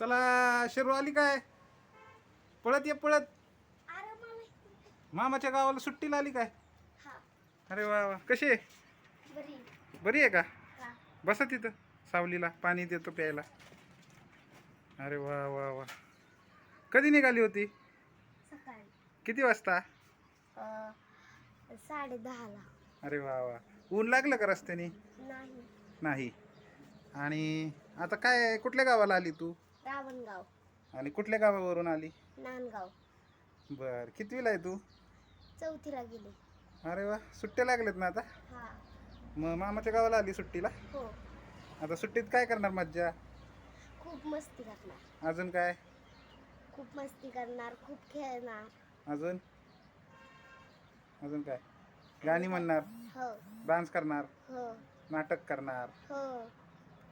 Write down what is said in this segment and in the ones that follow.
चला शेरू आली काय? पळत ये पळत. मामाच्या गावाला सुट्टीला आली काय? हा. अरे वा वा. कशी आहे? बरी. आहे का? बसा तिथं सावलीला पाणी देतो प्यायला. अरे वा वा वा. कधी निघाली होती? किती वाजता? साडे दहाला. अरे वा वा. ऊन लागलं का रस्त्याने? नाही. नाही. आणि आता काय कुठल्या गावाला आली तू? रावणगाव. आणि कुठल्या गावावरून आली? नांदगाव. बर कितवीला आहे तू? चौथीला गेले. अरे वा सुट्ट्या लागल्यात ना आता? हा. मग मामाच्या गावाला आली सुट्टीला? हो. आता सुट्टीत काय करणार मज्जा? खूप मस्ती करणार. अजून काय? खूप मस्ती करणार खूप खेळणार. अजून? अजून काय? गाणी म्हणणार? हो. डान्स करणार? हो. नाटक करणार? हो.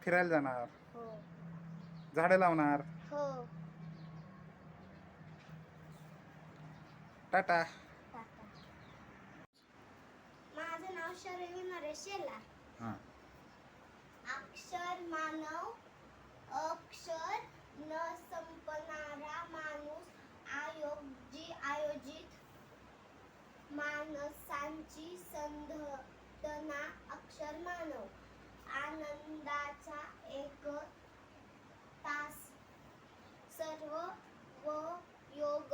फिरायला जाणार? हो. झाडं लावणार. हो. टाटा. माझं नाव शरवी नरेश शेलार. हां. अक्षर मानव अक्षर न संपणारा माणूस आयोग जी आयोजित माणसांची संघटना अक्षर मानव. आनंदाचा एक सर्व व योग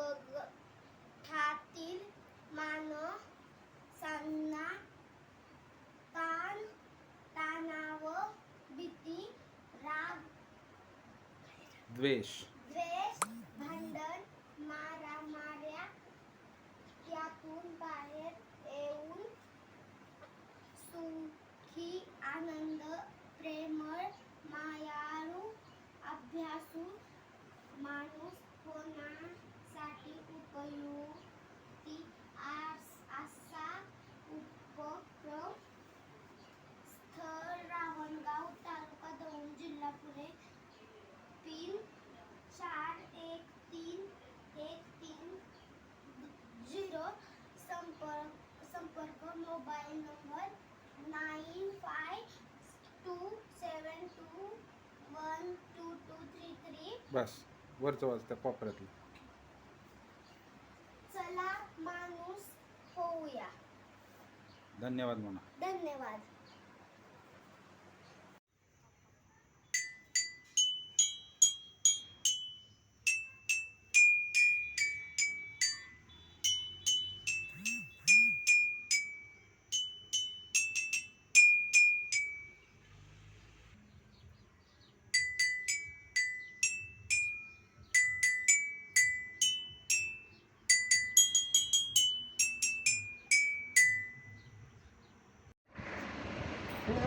ठातील माणसांना ताण ताणाव भीती राग द्वेष. द्वेष भांडण मारामाऱ्या यातून बाहेर येऊन सुखी आनंद प्रेमळ मायाळू अभ्यासू माणूस होण्यासाठी उपयुक्ती आस- असा उपक्रम? स्थळ रावणगाव तालुका दौंड जिल्हा पुणे. पिन चार एक तीन एक तीन झिरो. संपर्क संपर्क mobile number nine five two seven two one two two three three. बस. वरचं वाजतं कोपऱ्यातलं चला माणूस होऊया. धन्यवाद म्हणा. धन्यवाद.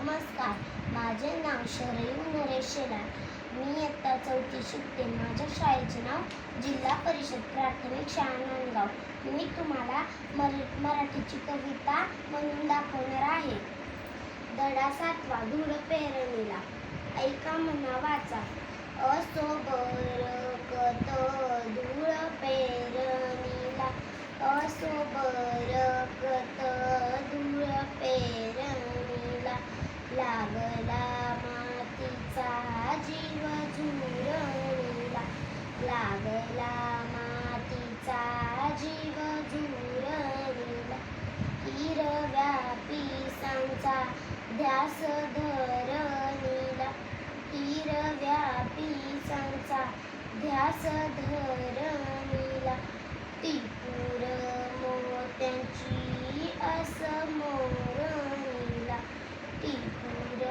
नमस्कार. माझे नाव शरयू नरेश शेलार. मी इयत्ता चौथी शिकते. माझ्या शाळेचे नाव जिल्हा परिषद प्राथमिक शाळा नांदगाव. मी तुम्हाला मर मराठीची कविता म्हणून दाखवणार आहे. दडा सातवा धूळ पेरणीला. ऐका म्हणा वाचा. असो बरकत धूळ पेरणीला. असो बर धूळ पेरणीला लागला मातीचा जीव झुरणीला लागला मातीचा जीव झुरणीला हिरव्या पिसांचा ध्यास धरणीला हिरव्या पिसांचा ध्यास धरणीला टिपूर मोत्यांची असमोरणीला. टिपूर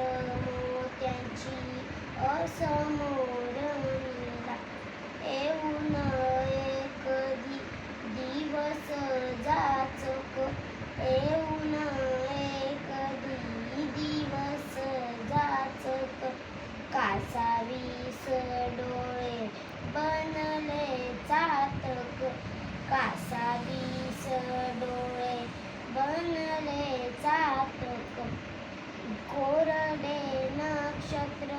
मोत्यांची असमोरणीला. येऊन कधी दिवस जाचक. येऊन डोळे बनले चातक कासावीस डोळे बनले चातक कोरडे नक्षत्र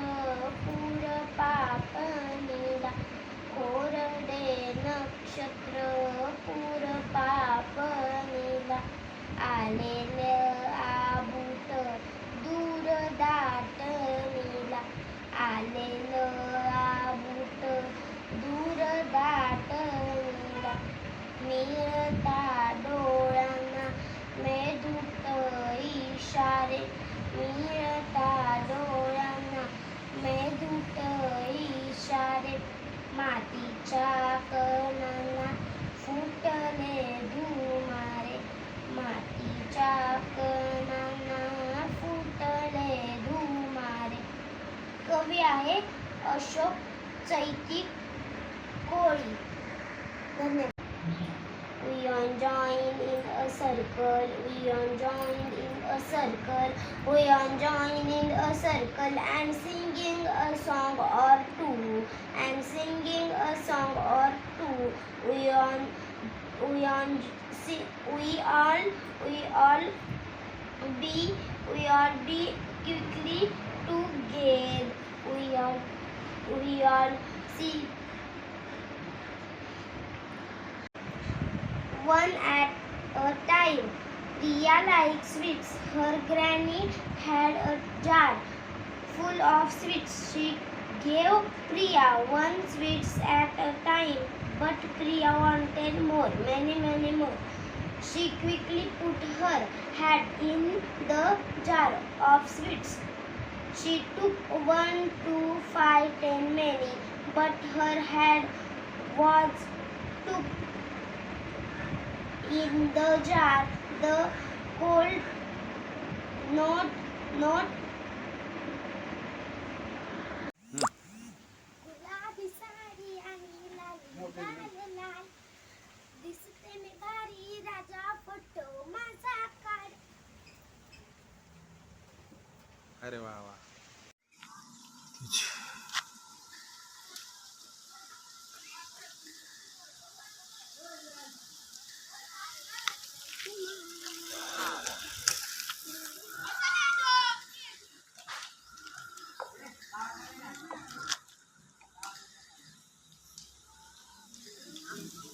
पूर पापणीला कोरडे नक्षत्र पूर मिळता डोळ्यांना मेधुत इशारे. मिळता डोळ्यांना मेधुत इशारे. मातीच्या कणांना फुटले धुमारे. मातीच्या कणांना फुटले धुमारे. कवी आहे अशोक चैतिक कोळी. धन्यवाद. We are joined in a circle. We are joined in a circle. We are joined in a circle and singing a song or two. And singing a song or two. We are we si- we all we all be we all be quickly together. We are we all see one at a time. Priya liked sweets. Her granny had a jar full of sweets. She gave Priya one sweets at a time, but Priya wanted more, many, many more. She quickly put her hand in the jar of sweets. She took one, two, five, ten, many, but her head was took in the jar the cold not not गुलाबी साडी आणि लाल लाल लाल दिसते मी भारी राजा photo माझा काढ अरे वा वा